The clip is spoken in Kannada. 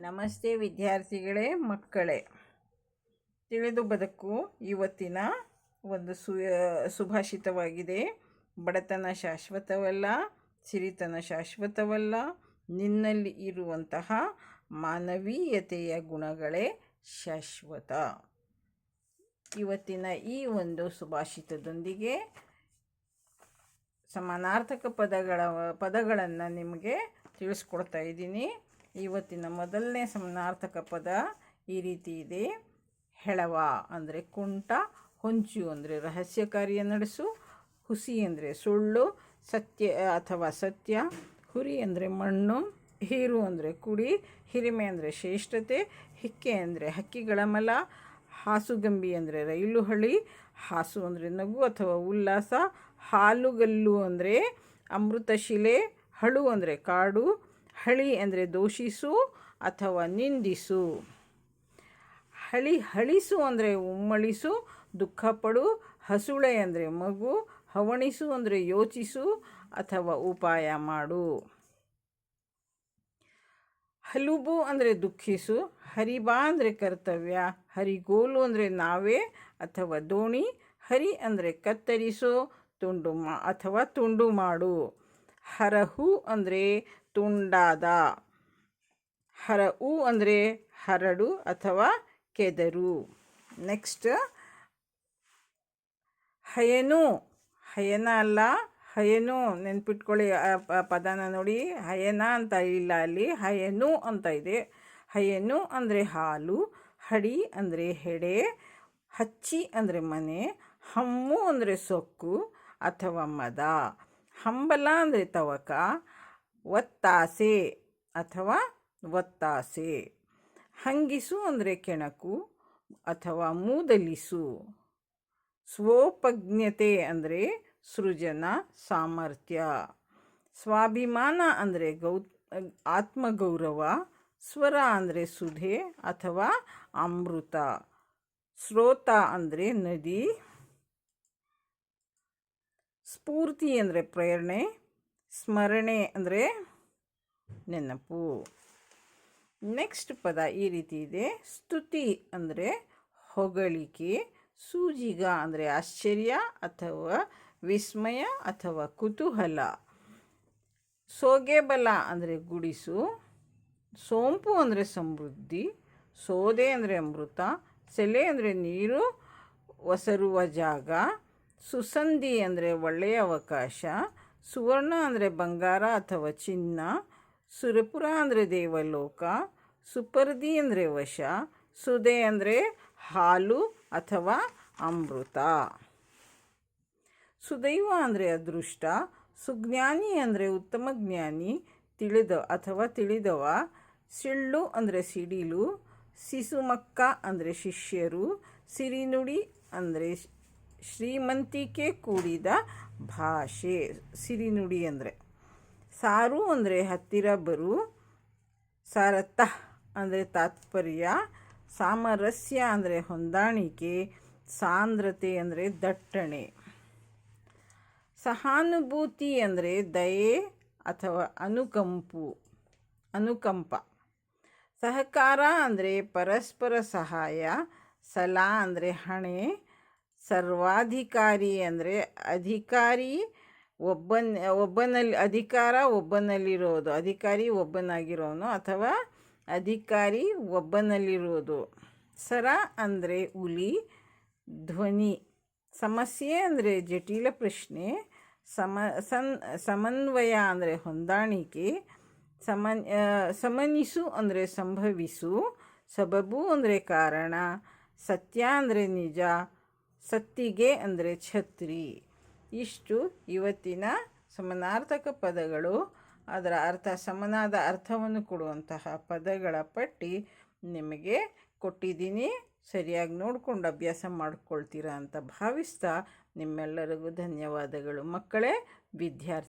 ನಮಸ್ತೆ ವಿದ್ಯಾರ್ಥಿಗಳೇ, ಮಕ್ಕಳೇ. ತಿಳಿದು ಬದುಕು ಇವತ್ತಿನ ಒಂದು ಸು ಸುಭಾಷಿತವಾಗಿದೆ. ಬಡತನ ಶಾಶ್ವತವಲ್ಲ, ಸಿರಿತನ ಶಾಶ್ವತವಲ್ಲ, ನಿನ್ನಲ್ಲಿ ಇರುವಂತಹ ಮಾನವೀಯತೆಯ ಗುಣಗಳೇ ಶಾಶ್ವತ. ಇವತ್ತಿನ ಈ ಒಂದು ಸುಭಾಷಿತದೊಂದಿಗೆ ಸಮಾನಾರ್ಥಕ ಪದಗಳ, ಪದಗಳನ್ನು ನಿಮಗೆ ತಿಳಿಸ್ಕೊಡ್ತಾ ಇದ್ದೀನಿ. ಇವತ್ತಿನ ಮೊದಲನೇ ಸಮಾನಾರ್ಥಕ ಪದ ಈ ರೀತಿ ಇದೆ. ಹೆಳವ ಅಂದರೆ ಕುಂಟ, ಹೊಂಚು ಅಂದರೆ ರಹಸ್ಯ ಕಾರ್ಯ ನಡೆಸು, ಹುಸಿ ಅಂದರೆ ಸುಳ್ಳು, ಸತ್ಯ ಅಥವಾ ಸತ್ಯ, ಹುರಿ ಅಂದರೆ ಮಣ್ಣು, ಹೀರು ಅಂದರೆ ಕುಡಿ, ಹಿರಿಮೆ ಅಂದರೆ ಶ್ರೇಷ್ಠತೆ, ಹಿಕ್ಕೆ ಅಂದರೆ ಹಕ್ಕಿಗಳ ಮಲ, ಹಾಸುಗಂಬಿ ಅಂದರೆ ರೈಲು ಹಳಿ, ಹಾಸು ಅಂದರೆ ನಗು ಅಥವಾ ಉಲ್ಲಾಸ, ಹಾಲುಗಲ್ಲು ಅಂದರೆ ಅಮೃತಶಿಲೆ ಹಳು ಅಂದರೆ ಕಾಡು ಹಳಿ ಅಂದರೆ ದೋಷಿಸು ಅಥವಾ ನಿಂದಿಸು. ಹಳಿ ಹಳಿಸು ಅಂದರೆ ಉಮ್ಮಳಿಸು, ದುಃಖಪಡು, ಹಸುಳೆ ಅಂದರೆ ಮಗು, ಹವಣಿಸು ಅಂದರೆ ಯೋಚಿಸು ಅಥವಾ ಉಪಾಯ ಮಾಡು. ಹಲುಬು ಅಂದರೆ ದುಃಖಿಸು, ಹರಿಬಾ ಅಂದರೆ ಕರ್ತವ್ಯ, ಹರಿಗೋಲು ಅಂದರೆ ನಾವೇ ಅಥವಾ ದೋಣಿ, ಹರಿ ಅಂದರೆ ಕತ್ತರಿಸು, ತುಂಡು ಮಾ ಅಥವಾ ತುಂಡು ಮಾಡು. ಹರಹು ಅಂದರೆ ತುಂಡಾದ. ಹರ ಉ ಅಂದರೆ ಹರಡು ಅಥವಾ ಕೆದರು. ನೆಕ್ಸ್ಟ್ ಹಯನು. ಹಯನ ಅಲ್ಲ, ಹಯನು. ನೆನ್ಪಿಟ್ಕೊಳ್ಳಿ ಪದನ ನೋಡಿ. ಹಯನ ಅಂತ ಇಲ್ಲ ಅಲ್ಲಿ. ಹಯನು ಅಂತ ಇದೆ. ಹಯನು ಅಂದರೆ ಹಾಲು, ಹಡಿ ಅಂದರೆ ಹೆಡೆ, ಹಚ್ಚಿ ಅಂದರೆ ಮನೆ, ಹಮ್ಮು ಅಂದರೆ ಸೊಕ್ಕು ಅಥವಾ ಮದ. ಹಂಬಲ ಅಂದರೆ ತವಕ ಒತ್ತಾಸೆ ಅಥವಾ ಒತ್ತಾಸೆ. ಹಂಗಿಸು ಅಂದರೆ ಕೆಣಕು ಅಥವಾ ಮೂದಲಿಸು. ಸ್ವೋಪಜ್ಞತೆ ಅಂದರೆ ಸೃಜನ ಸಾಮರ್ಥ್ಯ. ಸ್ವಾಭಿಮಾನ ಅಂದರೆ ಗೌ ಆತ್ಮಗೌರವ. ಸ್ವರ ಅಂದರೆ ಸುಧೆ ಅಥವಾ ಅಮೃತ. ಸ್ರೋತ ಅಂದರೆ ನದಿ. ಸ್ಫೂರ್ತಿ ಅಂದರೆ ಪ್ರೇರಣೆ. ಸ್ಮರಣೆ ಅಂದರೆ ನೆನಪು. ನೆಕ್ಸ್ಟ್ ಪದ ಈ ರೀತಿ ಇದೆ. ಸ್ತುತಿ ಅಂದರೆ ಹೊಗಳಿಕೆ. ಸೂಜಿಗ ಅಂದರೆ ಆಶ್ಚರ್ಯ ಅಥವಾ ವಿಸ್ಮಯ ಅಥವಾ ಕುತೂಹಲ. ಸೋಗೆಬಲ ಅಂದರೆ ಗುಡಿಸು. ಸೋಂಪು ಅಂದರೆ ಸಮೃದ್ಧಿ. ಸೋದೆ ಅಂದರೆ ಅಮೃತ. ಸೆಲೆ ಅಂದರೆ ನೀರು ಒಸರುವ ಜಾಗ. ಸುಸಂಧಿ ಅಂದರೆ ಒಳ್ಳೆಯ ಅವಕಾಶ. ಸುವರ್ಣ ಅಂದರೆ ಬಂಗಾರ ಅಥವಾ ಚಿನ್ನ, ಸುರಪುರ ಅಂದರೆ ದೇವಲೋಕ, ಸುಪರ್ದಿ ಅಂದರೆ ವಶ, ಸುದೆ ಅಂದರೆ ಹಾಲು ಅಥವಾ ಅಮೃತ. ಸುದೈವ ಅಂದರೆ ಅದೃಷ್ಟ, ಸುಜ್ಞಾನಿ ಅಂದರೆ ಉತ್ತಮ ಜ್ಞಾನಿ, ತಿಳಿದ ಅಥವಾ ತಿಳಿದವ, ಸಿಳ್ಳು ಅಂದರೆ ಸಿಡಿಲು, ಸಿಸುಮಕ್ಕ ಅಂದರೆ ಶಿಷ್ಯರು, ಸಿರಿನುಡಿ ಅಂದರೆ ಶ್ರೀಮಂತಿಕೆ ಕೂಡಿದ ಭಾಷೆ, ಸಿರಿನುಡಿ ಅಂದರೆ. ಸಾರು ಅಂದರೆ ಹತ್ತಿರ ಬರು ಸಾರತ ಅಂದರೆ ತಾತ್ಪರ್ಯ, ಸಾಮರಸ್ಯ ಅಂದರೆ ಹೊಂದಾಣಿಕೆ, ಸಾಂದ್ರತೆ ಅಂದರೆ ದಟ್ಟಣೆ. ಸಹಾನುಭೂತಿ ಅಂದರೆ ದಯೆ ಅಥವಾ ಅನುಕಂಪು, ಅನುಕಂಪ. ಸಹಕಾರ ಅಂದರೆ ಪರಸ್ಪರ ಸಹಾಯ, ಸಲಾ ಅಂದರೆ ಹಣೆ ಸರ್ವಾಧಿಕಾರಿ ಅಂದರೆ ಅಧಿಕಾರಿ ಒಬ್ಬನ, ಒಬ್ಬನಲ್ಲಿ ಅಧಿಕಾರ, ಒಬ್ಬನಲ್ಲಿರೋದು. ಅಧಿಕಾರಿ ಒಬ್ಬನಾಗಿರೋನು ಅಥವಾ ಅಧಿಕಾರಿ ಒಬ್ಬನಲ್ಲಿರೋದು. ಸರ ಅಂದರೆ ಹುಲಿ, ಧ್ವನಿ. ಸಮಸ್ಯೆ ಅಂದರೆ ಜಟಿಲ ಪ್ರಶ್ನೆ. ಸಮ, ಸನ್, ಸಮನ್ವಯ ಅಂದರೆ ಹೊಂದಾಣಿಕೆ. ಸಮನ್ ಸಮನಿಸು ಅಂದರೆ ಸಂಭವಿಸು. ಸಬಬು ಅಂದರೆ ಕಾರಣ. ಸತ್ಯ ಅಂದರೆ ನಿಜ. ಸತ್ತಿಗೆ ಅಂದರೆ ಛತ್ರಿ. ಇಷ್ಟು ಇವತ್ತಿನ ಸಮನಾರ್ಥಕ ಪದಗಳು. ಅದರ ಅರ್ಥ, ಸಮನಾದ ಅರ್ಥವನ್ನು ಕೊಡುವಂತಹ ಪದಗಳ ಪಟ್ಟಿ ನಿಮಗೆ ಕೊಟ್ಟಿದ್ದೀನಿ. ಸರಿಯಾಗಿ ನೋಡಿಕೊಂಡು ಅಭ್ಯಾಸ ಮಾಡ್ಕೊಳ್ತೀರಾ ಅಂತ ಭಾವಿಸ್ತಾ ನಿಮ್ಮೆಲ್ಲರಿಗೂ ಧನ್ಯವಾದಗಳು. ಮಕ್ಕಳೇ, ವಿದ್ಯಾರ್ಥಿ